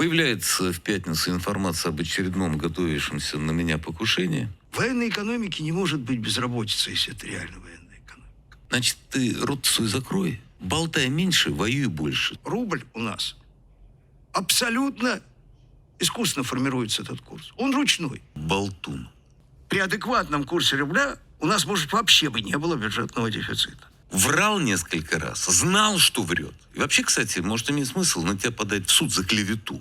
Появляется в пятницу информация об очередном готовящемся на меня покушении. В военной экономике не может быть безработицы, если это реально военная экономика. Значит, ты рот свой закрой, болтай меньше, воюй больше. Рубль у нас абсолютно искусственно формируется этот курс. Он ручной. Болтун. При адекватном курсе рубля у нас, может, вообще бы не было бюджетного дефицита. Врал несколько раз, знал, что врет. И вообще, кстати, может иметь смысл на тебя подать в суд за клевету.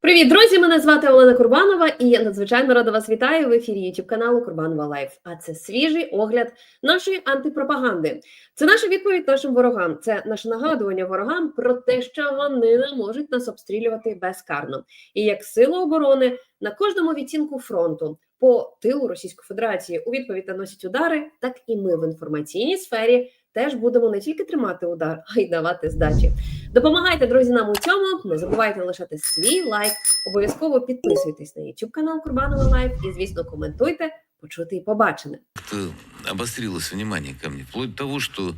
Привіт, друзі! Мене звати Олена Курбанова, і я надзвичайно рада вас вітаю в ефірі YouTube каналу Курбанова Лайф. А це свіжий огляд нашої антипропаганди. Це наша відповідь нашим ворогам. Це наше нагадування ворогам про те, що вони не можуть нас обстрілювати безкарно. І як сила оборони на кожному відтінку фронту по тилу Російської Федерації у відповідь наносять удари, так і ми в інформаційній сфері теж будемо не тільки тримати удар, а й давати здачі. Допомагайте, друзі, нам у цьому. Не забувайте лишати свій лайк. Обов'язково підписуйтесь на YouTube канал Курбанова Лайф і, звісно, коментуйте, почути і побачене. Как-то обострилось внимание ко мне. Вплоть до того, что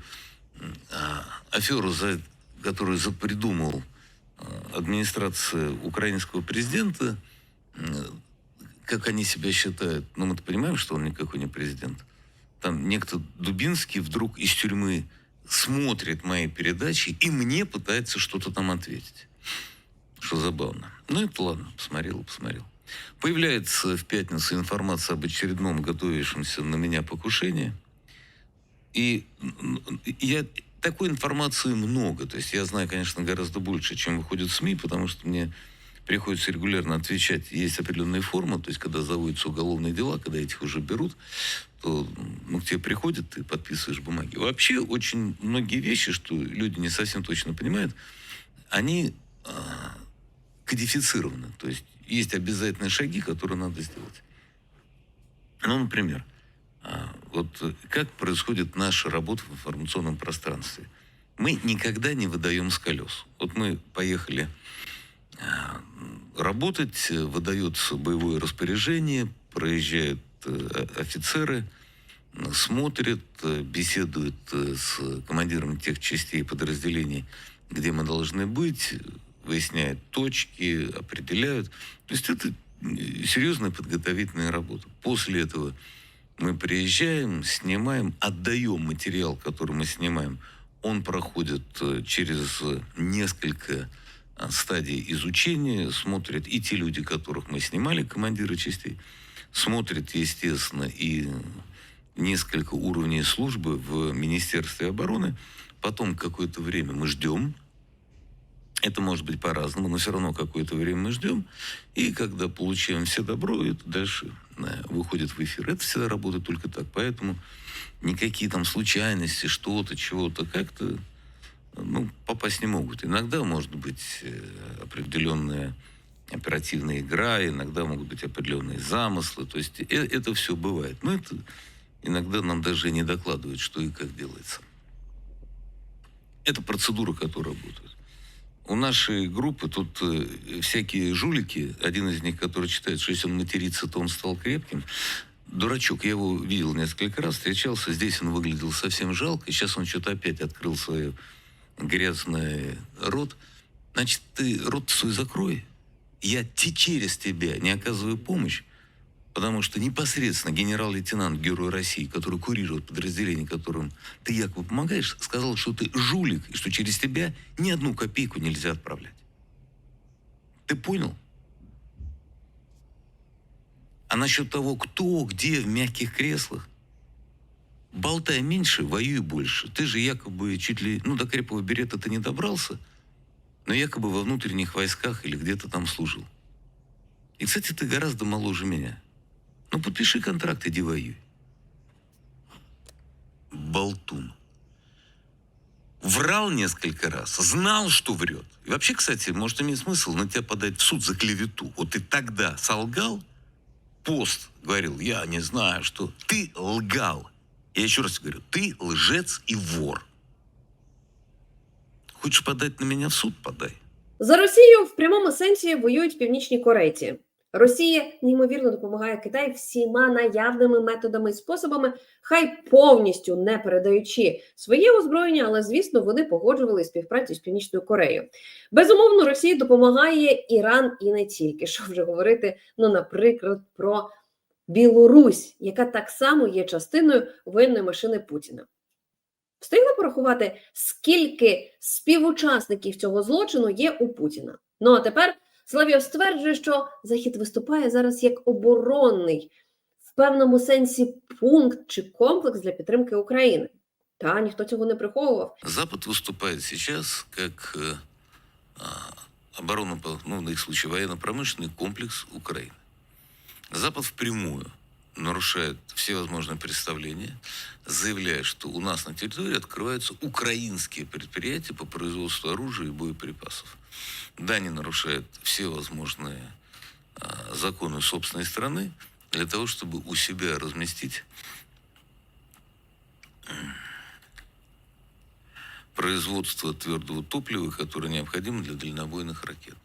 аферу, за, которую запридумал а, администрация украинского президента, как они себя считают, ну мы-то понимаем, что он никакой не президент. Там некто Дубинский вдруг из тюрьмы смотрит мои передачи и мне пытается что-то там ответить. Что забавно. Ну, это ладно, посмотрел, посмотрел. Появляется в пятницу информация об очередном готовящемся на меня покушении. И я такой информации много. То есть я знаю, конечно, гораздо больше, чем выходит СМИ, потому что мне приходится регулярно отвечать. Есть определенная форма, то есть когда заводятся уголовные дела, когда этих уже берут, то ну, к тебе приходят, ты подписываешь бумаги. Вообще очень многие вещи, что люди не совсем точно понимают, они а, кодифицированы. То есть есть обязательные шаги, которые надо сделать. Ну, например, а, вот э, как происходит наша работа в информационном пространстве. Мы никогда не выдаем с колес. Вот мы поехали а, работать, э, выдается боевое распоряжение, проезжают э, офицеры, смотрят, э, беседуют с командиром тех частей подразделений, где мы должны быть, выясняют точки, определяют. То есть это серьезная подготовительная работа. После этого мы приезжаем, снимаем, отдаем материал, который мы снимаем. Он проходит через несколько а, стадий изучения, смотрят и те люди, которых мы снимали, командиры частей, смотрят, естественно, и несколько уровней службы в Министерстве обороны. Потом какое-то время мы ждем, это может быть по-разному, но все равно какое-то время мы ждем. И когда получаем все добро, это дальше э, выходит в эфир. Это всегда работает только так. Поэтому никакие там случайности, что-то, чего-то как-то ну, попасть не могут. Иногда может быть э, определенная оперативная игра, иногда могут быть определенные замыслы. То есть э- это все бывает. Но это иногда нам даже не докладывают, что и как делается. Это процедура, которая работает. У нашей группы тут э, всякие жулики, один из них, который считает, что если он матерится, то он стал крепким. Дурачок, я его видел несколько раз, встречался, здесь он выглядел совсем жалко, сейчас он что-то опять открыл свой грязный рот. Значит, ты рот свой закрой, я те- через тебя не оказываю помощь, потому что непосредственно генерал-лейтенант Герой России, который курирует подразделение, которым ты якобы помогаешь, сказал, что ты жулик, и что через тебя ни одну копейку нельзя отправлять. Ты понял? А насчет того, кто, где, в мягких креслах, болтай меньше, воюй больше. Ты же якобы чуть ли, ну, до крепкого берета ты не добрался, но якобы во внутренних войсках или где-то там служил. И, кстати, ты гораздо моложе меня. Ну, подпиши контракт, иди воюй. Болтун. Врал несколько раз, знал, что врет. И вообще, кстати, может иметь смысл на тебя подать в суд за клевету. Вот ты тогда солгал, пост говорил, я не знаю, что... Ты лгал. Я еще раз говорю, ты лжец и вор. Хочешь подать на меня в суд? Подай. За Росію в прямому сенсі воюють північні корейці. Росія неймовірно допомагає Китаю всіма наявними методами і способами, хай повністю не передаючи своє озброєння, але звісно вони погоджували співпрацю з Північною Кореєю. Безумовно, Росії допомагає Іран і не тільки. Що вже говорити, ну, наприклад, про Білорусь, яка так само є частиною воєнної машини Путіна. Встигли порахувати, скільки співучасників цього злочину є у Путіна. Ну а тепер Славіо стверджує, що Захід виступає зараз як оборонний, в певному сенсі пункт чи комплекс для підтримки України. Та ніхто цього не приховував. Запад выступает сейчас как э, а, оборона, ну, на их случае военно-промышленный комплекс Украины. Запад впрямую нарушает все возможные представления, заявляя, что у нас на территории открываются украинские предприятия по производству оружия и боеприпасов. Дания нарушает все возможные а, законы собственной страны для того, чтобы у себя разместить производство твердого топлива, которое необходимо для дальнобойных ракет.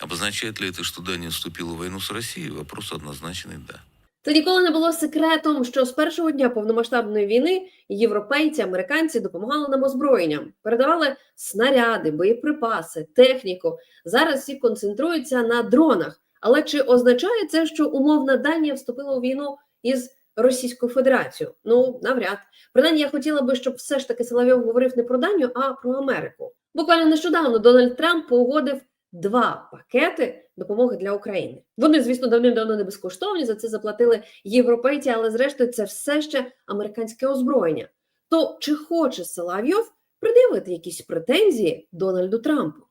Обозначает ли это, что Дания вступила в войну с Россией? Вопрос однозначный – да. Це ніколи не було секретом, що з першого дня повномасштабної війни європейці, американці допомагали нам озброєнням, передавали снаряди, боєприпаси, техніку. Зараз всі концентруються на дронах. Але чи означає це, що умовна Данія вступила у війну із Російською Федерацією? Ну навряд. Принаймні, я хотіла би, щоб все ж таки Соловйов говорив не про Данію, а про Америку. Буквально нещодавно Дональд Трамп погодив два пакети допомоги для України. Вони, звісно, давним-давно не безкоштовні. За це заплатили європейці, але зрештою це все ще американське озброєння. То чи хоче Соловйов пред'явити якісь претензії Дональду Трампу?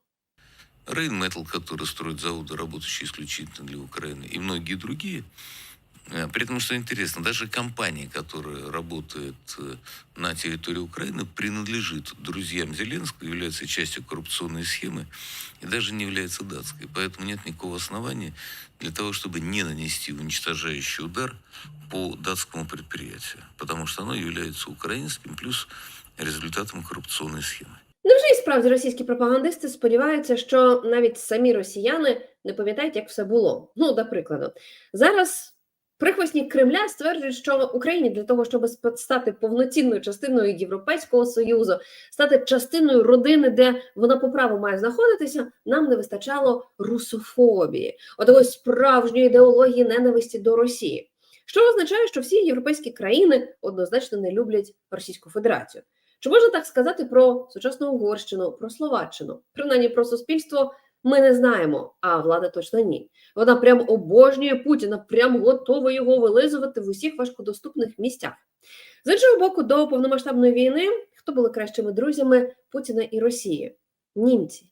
Рейнметал, который строит заводы, работающие исключительно для Украины, и многие другие. Э, При этом, что интересно, даже компания, которая работает э, на территории Украины, принадлежит друзьям Зеленского, является частью коррупционной схемы и даже не является датской. Поэтому нет никакого основания для того, чтобы не нанести уничтожающий удар по датскому предприятию, потому что оно является украинским плюс результатом коррупционной схемы. Невже і справді російські пропагандисти сподіваються, що навіть самі росіяни не пам'ятають, як все було? Ну, до прикладу, зараз прихвостні Кремля стверджують, що Україні для того, щоб стати повноцінною частиною Європейського союзу, стати частиною родини, де вона по праву має знаходитися, нам не вистачало русофобії, отакої справжньої ідеології ненависті до Росії. Що означає, що всі європейські країни однозначно не люблять Російську Федерацію. Чи можна так сказати про сучасну Угорщину, про Словаччину? Принаймні про суспільство ми не знаємо, а влада точно ні. Вона прям обожнює Путіна, прям готова його вилизувати в усіх важкодоступних місцях. З іншого боку, до повномасштабної війни хто були кращими друзями Путіна і Росії? Німці.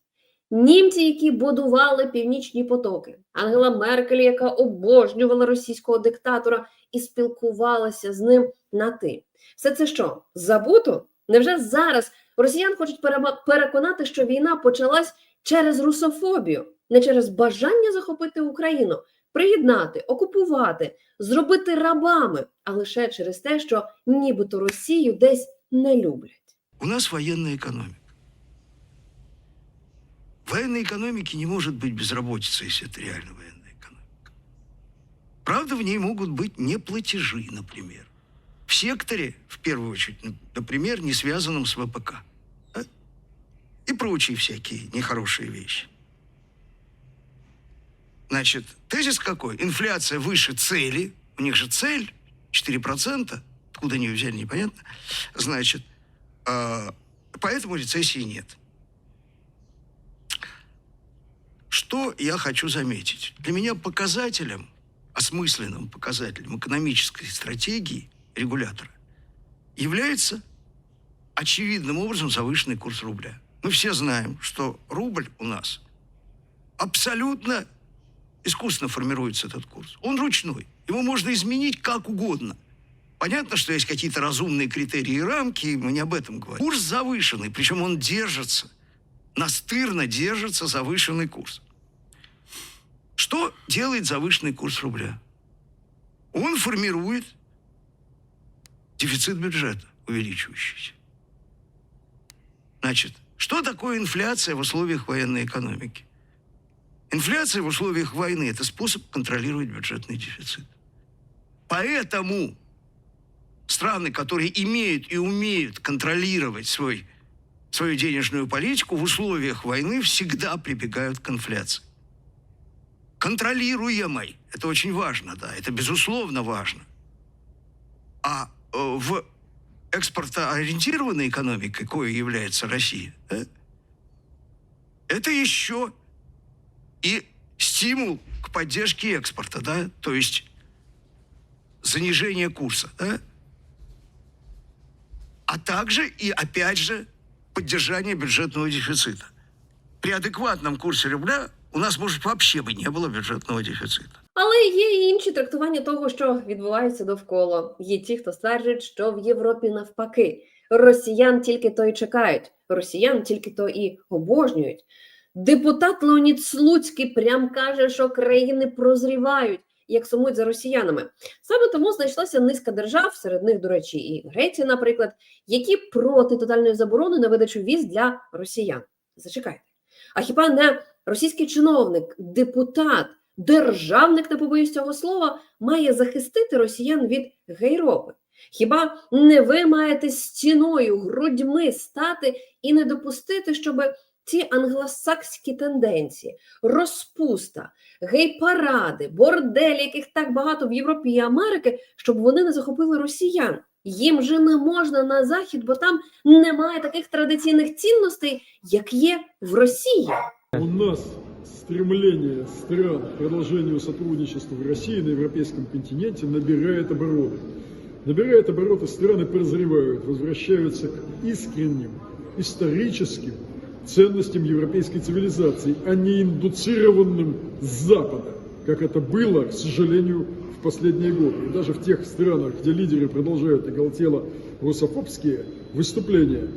Німці, які будували північні потоки, Ангела Меркель, яка обожнювала російського диктатора і спілкувалася з ним на ти. Все це що? Забуто? Невже зараз росіян хочуть переконати, що війна почалась через русофобію, не через бажання захопити Україну, приєднати, окупувати, зробити рабами, а лише через те, що нібито Росію десь не люблять. У нас военная экономика. В военной экономике не может быть безработицы, если это реально военная экономика. Правда, в ней могут быть неплатежи, например. В секторе, в первую очередь, н- например, не связанном с ВПК. И прочие всякие нехорошие вещи. Значит, тезис какой? Инфляция выше цели. У них же цель 4%. Откуда они ее взяли, непонятно. Значит, а, поэтому рецессии нет. Что я хочу заметить? Для меня показателем, осмысленным показателем экономической стратегии регулятора является очевидным образом завышенный курс рубля. Мы все знаем, что рубль у нас абсолютно искусственно формируется этот курс. Он ручной. Его можно изменить как угодно. Понятно, что есть какие-то разумные критерии и рамки, мы не об этом говорим. Курс завышенный, причем он держится, настырно держится завышенный курс. Что делает завышенный курс рубля? Он формирует дефицит бюджета, увеличивающийся. Значит, что такое инфляция в условиях военной экономики? Инфляция в условиях войны – это способ контролировать бюджетный дефицит. Поэтому страны, которые имеют и умеют контролировать свой, свою денежную политику в условиях войны, всегда прибегают к инфляции. Контролируемой. Это очень важно, да, это безусловно важно. А э, в экспортоориентированной экономике, какой является Россия, да, это еще и стимул к поддержке экспорта, да, то есть занижение курса, да, а также и, опять же, поддержание бюджетного дефицита. При адекватном курсе рубля у нас, может, вообще бы не было бюджетного дефицита. Але є і інші трактування того, що відбувається довкола. Є ті, хто стверджують, що в Європі навпаки росіян тільки то й чекають, росіян тільки то і обожнюють. Депутат Леонід Слуцький прям каже, що країни прозрівають, як сумують за росіянами. Саме тому знайшлася низка держав, серед них, до речі, і Греція, наприклад, які проти тотальної заборони на видачу віз для росіян. Зачекайте. А хіба не російський чиновник, депутат, державник, не побоюсь цього слова, має захистити росіян від гейропи? Хіба не ви маєте стіною, грудьми стати і не допустити, щоб ці англосакські тенденції, розпуста, гей-паради, борделі, яких так багато в Європі і Америки, щоб вони не захопили росіян? Їм же не можна на захід, бо там немає таких традиційних цінностей, як є в Росії. У нас стремление стран к продолжению сотрудничества в России на европейском континенте набирает обороты. Набирает обороты, страны прозревают, возвращаются к искренним, историческим ценностям европейской цивилизации, а не индуцированным с Запада, как это было, к сожалению, в последние годы. И даже в тех странах, где лидеры продолжают оголтело русофобские выступления,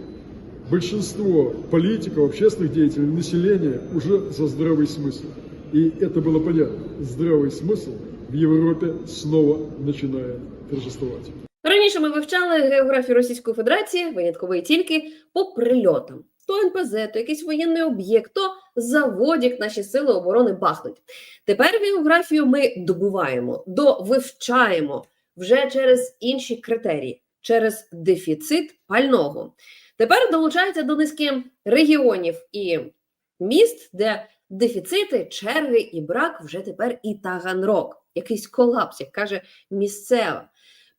большинство политиков, общественных деятелей, населения уже за здравый смысл. И это было понятно. Здравый смысл в Европе снова начинает торжествовать. Раніше ми вивчали географію Російської Федерації, винятково і тільки по прильотам. То НПЗ, то якийсь воєнний об'єкт, то заводік наші сили оборони бахнуть. Тепер географію ми добуваємо, довивчаємо вже через інші критерії, через дефіцит пального. Тепер долучається до низки регіонів і міст, де дефіцити, черги і брак вже тепер і Таганрог, якийсь колапс, як каже місцева.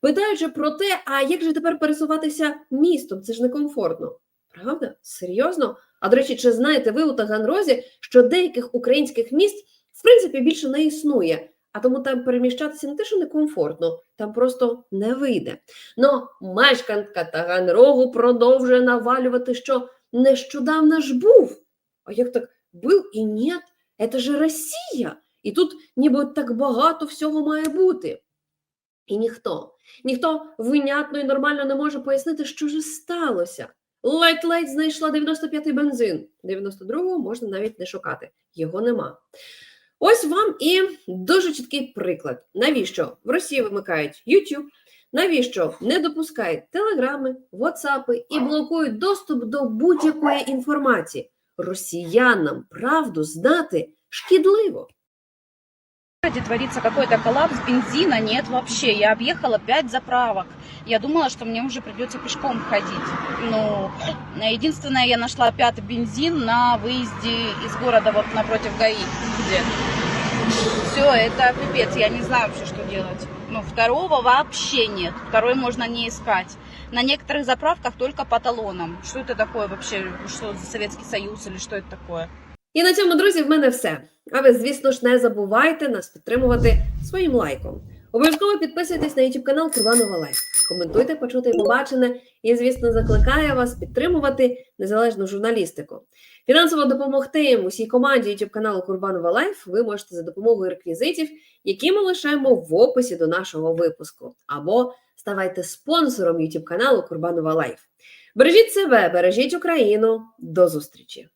Питаючи про те, а як же тепер пересуватися містом? Це ж некомфортно. Правда? Серйозно? А до речі, чи знаєте ви у Таганрозі, що деяких українських міст в принципі більше не існує, а тому там переміщатися не те, що некомфортно, там просто не вийде. Но мешканка Таганрогу продовжує навалювати, що нещодавно ж був. А як так був і ні, це ж Росія. І тут ніби так багато всього має бути. І ніхто, ніхто винятно і нормально не може пояснити, що ж сталося. Ледь-ледь знайшла 95-й бензин. 92-го можна навіть не шукати, його нема. Ось вам і дуже чіткий приклад. Навіщо в Росії вимикають YouTube, навіщо не допускають телеграми, ватсапи і блокують доступ до будь-якої інформації. Росіянам правду знати шкідливо. Городе творится какой-то коллапс, бензина нет вообще. Я объехала 5 заправок. Я думала, что мне уже придется пешком ходить. Ну, единственное, я нашла пятый бензин на выезде из города вот напротив ГАИ. Где? Все, это пипец, я не знаю вообще, что делать. Ну, второго вообще нет. Второй можно не искать. На некоторых заправках только по талонам. Что это такое вообще? Что за Советский Союз или что это такое? І на цьому, друзі, в мене все. А ви, звісно ж, не забувайте нас підтримувати своїм лайком. Обов'язково підписуйтесь на YouTube канал Курбанова Лайф. Коментуйте, почути і побачене. І, звісно, закликаю вас підтримувати незалежну журналістику. Фінансово допомогти усій команді YouTube каналу Курбанова Лайф ви можете за допомогою реквізитів, які ми лишаємо в описі до нашого випуску. Або ставайте спонсором YouTube каналу Курбанова Лайф. Бережіть себе, бережіть Україну. До зустрічі!